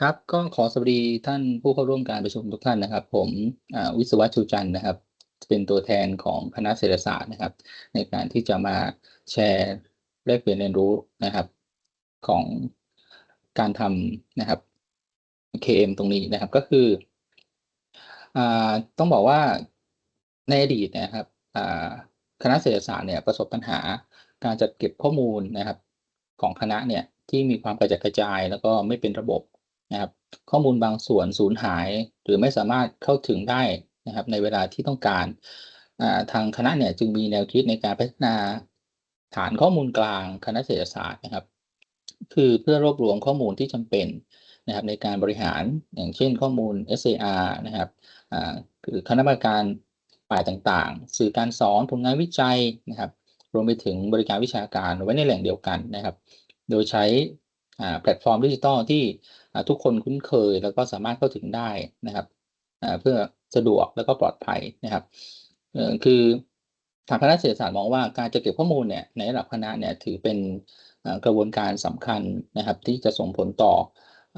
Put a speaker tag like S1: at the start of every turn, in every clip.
S1: ครับก็ขอสวัสดีท่านผู้เข้าร่วมการประชุมทุกท่านนะครับ ผมวิศวะชูจันทร์นะครับ เป็นตัวแทนของคณะเศรษฐศาสตร์นะครับ ในการที่จะมาแชร์แลกเปลี่ยนเรียนรู้นะครับของการทำนะครับ KM ตรงนี้นะครับก็คืออต้องบอกว่าในอดีตนะครับคณะเศรษฐศาสตร์เนี่ยประสบปัญหาการจัดเก็บข้อมูลนะครับของคณะเนี่ยที่มีความกระจัดกระจาย แล้วก็ไม่เป็นระบบ นะครับข้อมูลบางส่วนสูญหาย หรือไม่สามารถเข้าถึงได้นะครับในเวลาที่ต้องการ ทางคณะเนี่ยจึงมีแนวคิดในการพัฒนาฐานข้อมูลกลางคณะเศรษฐศาสตร์นะครับ คือเพื่อรวบรวมข้อมูลที่จำเป็นนะครับในการบริหารอย่างเช่นข้อมูล SAR นะครับคือคณะกรรมการฝ่ายต่างๆ สื่อการสอนผลงานวิจัยนะครับ รวมไปถึงบริการวิชาการไว้ในแหล่งเดียวกันนะครับ โดยใช้ แพลตฟอร์มดิจิทัลที่ทุกคนคุ้นเคยแล้วก็สามารถเข้าถึงได้นะครับเพื่อสะดวกแล้วก็ปลอดภัยนะครับคือทางคณะเศรษฐศาสตร์มองว่าการจะเก็บข้อมูลเนี่ยในระดับคณะเนี่ยถือเป็นกระบวนการสำคัญนะครับ ที่จะส่งผลต่อ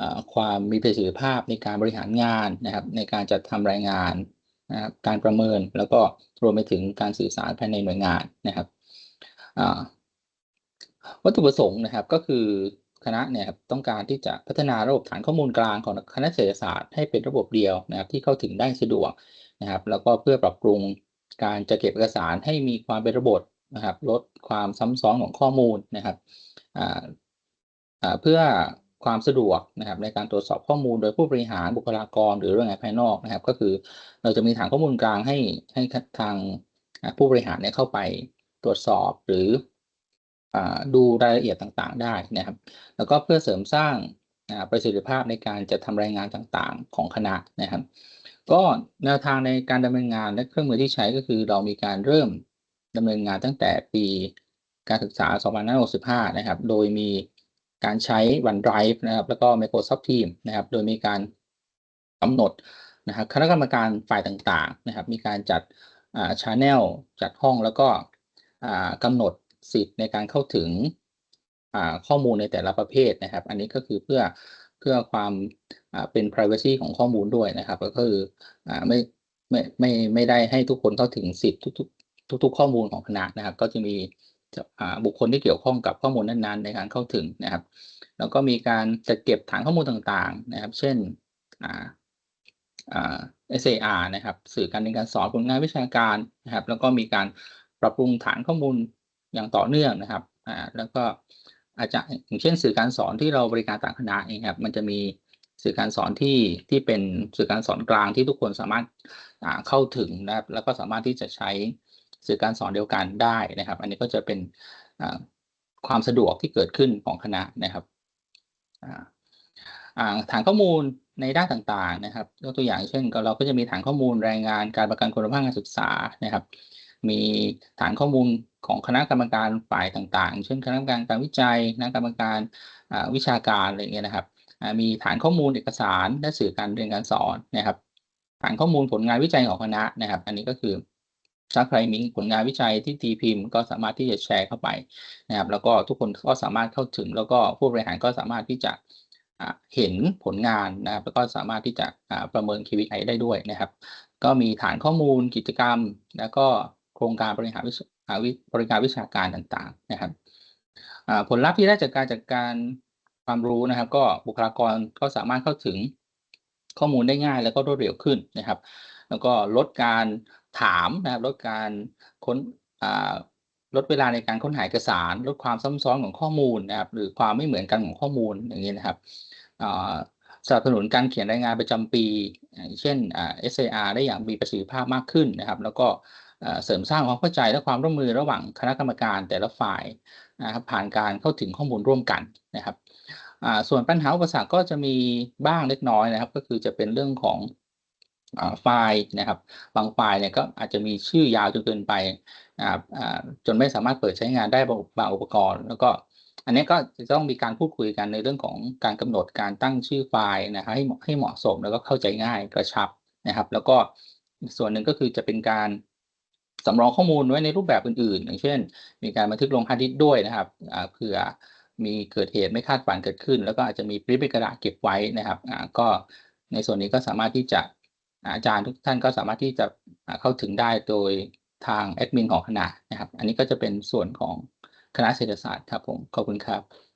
S1: อความมีประสิทธิภาพในการบริหารงานนะครับ ในการจัดทำรายงานนะครับการประเมินแล้วก็รวมไปถึงการสื่อสารภายในหน่วยงานนะครับวัตถุประสงค์นะครับก็คือ คณะเนี่ยครับต้องการที่จะพัฒนาระบบฐานข้อมูลกลางของคณะเศรษฐศาสตร์ให้เป็นระบบเดียวนะครับที่เข้าถึงได้สะดวกนะครับ แล้วก็เพื่อปรับปรุงการจะเก็บเอกสารให้มีความเป็นระบบนะครับ ลดความซ้ำซ้อนของข้อมูลนะครับเพื่อความสะดวกนะครับในการตรวจสอบข้อมูลโดยผู้บริหารบุคลากร หรือเรื่องงานภายนอกนะครับ ก็คือเราจะมีฐานข้อมูลกลางให้ให้ทางผู้บริหารเนี่ยเข้าไปตรวจสอบหรือ ดูรายละเอียดต่างๆ ได้นะครับ แล้วก็เพื่อเสริมสร้างประสิทธิภาพในการจัดทำรายงานต่างๆ ของคณะนะครับ ก็แนวทางในการดำเนินงานและเครื่องมือที่ใช้ก็คือเรามีการเริ่มดำเนินงานตั้งแต่ปีการศึกษา 2565 นะครับ โดยมีการใช้ OneDrive นะครับ แล้วก็ Microsoft Teams นะครับ โดยมีการกำหนดนะครับคณะกรรมการฝ่ายต่างๆ นะครับ มีการจัดอ่า channel จัดห้องแล้วก็อ่ากำหนด สิทธิ์ในการเข้าถึงข้อมูลในแต่ละประเภทนะครับ อันนี้ก็คือเพื่อเพื่อความเป็น privacy ของข้อมูลด้วยนะครับ ก็คือไม่ไม่ไม่ไม่ได้ให้ทุกคนเข้าถึงสิทธิ์ทุกๆทุกข้อมูลของคณะนะครับ ก็จะมีอ่าบุคคลที่เกี่ยวข้องกับข้อมูลนั้นๆ ในการเข้าถึงนะครับ แล้วก็มีการจัดเก็บฐานข้อมูลต่างๆนะครับ เช่นอ่าอ่า SAR นะครับ สื่อการเรียนการสอนผลงานวิชาการนะครับ แล้วก็มีการปรับปรุงฐานข้อมูล อย่างต่อเนื่องนะครับอ่าแล้วก็อาจจะอย่างเช่นสื่อการสอนที่เราบริการต่างคณะเองครับมันจะมีสื่อการสอนที่ที่เป็นสื่อการสอนกลางที่ทุกคนสามารถอ่าเข้าถึงนะครับ แล้วก็สามารถที่จะใช้สื่อการสอนเดียวกันได้นะครับ อันนี้ก็จะเป็นอ่าความสะดวกที่เกิดขึ้นของคณะนะครับอ่าฐานข้อมูลในด้านต่างๆนะครับยกตัวอย่างเช่นเราก็จะมีฐานข้อมูลรายงานการประกันคุณภาพการศึกษานะครับ มีฐานข้อมูลของคณะกรรมการฝ่ายต่างๆ เช่น คณะกรรมการการวิจัย คณะกรรมการวิชาการอะไรเงี้ยนะครับ มีฐานข้อมูลเอกสารและสื่อการเรียนการสอนนะครับ ฐานข้อมูลผลงานวิจัยของคณะนะครับ อันนี้ก็คือถ้าใครมีผลงานวิจัยที่ตีพิมพ์ก็สามารถที่จะแชร์เข้าไปนะครับ แล้วก็ทุกคนก็สามารถเข้าถึง แล้วก็ผู้บริหารก็สามารถที่จะเห็นผลงานนะครับแล้วก็สามารถที่จะประเมิน KPI ได้ด้วยนะครับ ก็มีฐานข้อมูลกิจกรรม แล้วก็ โครงการบริหารวิชาอ่าวิบริการวิชาการต่างๆนะครับผลลัพธ์ที่ได้จากการจัดการความรู้นะครับ ก็บุคลากรก็สามารถเข้าถึงข้อมูลได้ง่ายแล้วก็รวดเร็วขึ้นนะครับ แล้วก็ลดการถามนะครับลดการค้นลดเวลาในการค้นหาเอกสาร ลดความซ้ำซ้อนของข้อมูลนะครับ หรือความไม่เหมือนกันของข้อมูลอย่างนี้นะครับสนับสนุนการเขียนรายงานประจำปี เช่น SAR ได้อย่างมีประสิทธิภาพมากขึ้นนะครับ แล้วก็ เสริมสร้างความเข้าใจและความร่วมมือระหว่างคณะกรรมการแต่ละฝ่ายนะครับผ่านการเข้าถึงข้อมูลร่วมกันนะครับส่วนปัญหาอุปสรรคก็จะมีบ้างเล็กน้อยนะครับ ก็คือจะเป็นเรื่องของไฟล์นะครับ บางไฟล์เนี่ยก็อาจจะมีชื่อยาวจนเกินไปจนไม่สามารถเปิดใช้งานได้บางอุปกรณ์ แล้วก็อันนี้ก็จะต้องมีการพูดคุยกันในเรื่องของการกำหนดการตั้งชื่อไฟล์นะครับให้เหมาะให้เหมาะสมแล้วก็เข้าใจง่ายกระชับนะครับ แล้วก็ส่วนหนึ่งก็คือจะเป็นการ สำรองข้อมูลไว้ในรูปแบบอื่นๆ อย่างเช่น มีการบันทึกลงฮาร์ดดิสด้วยนะครับเผื่อมีเกิดเหตุไม่คาดฝันเกิดขึ้น แล้วก็อาจจะมีปริ้นเป็นกระดาษเก็บไว้นะครับก็ในส่วนนี้ก็สามารถที่จะอาจารย์ทุกท่านก็สามารถที่จะเข้าถึงได้โดยทางแอดมินของคณะนะครับ อันนี้ก็จะเป็นส่วนของคณะเศรษฐศาสตร์ครับผม ขอบคุณครับ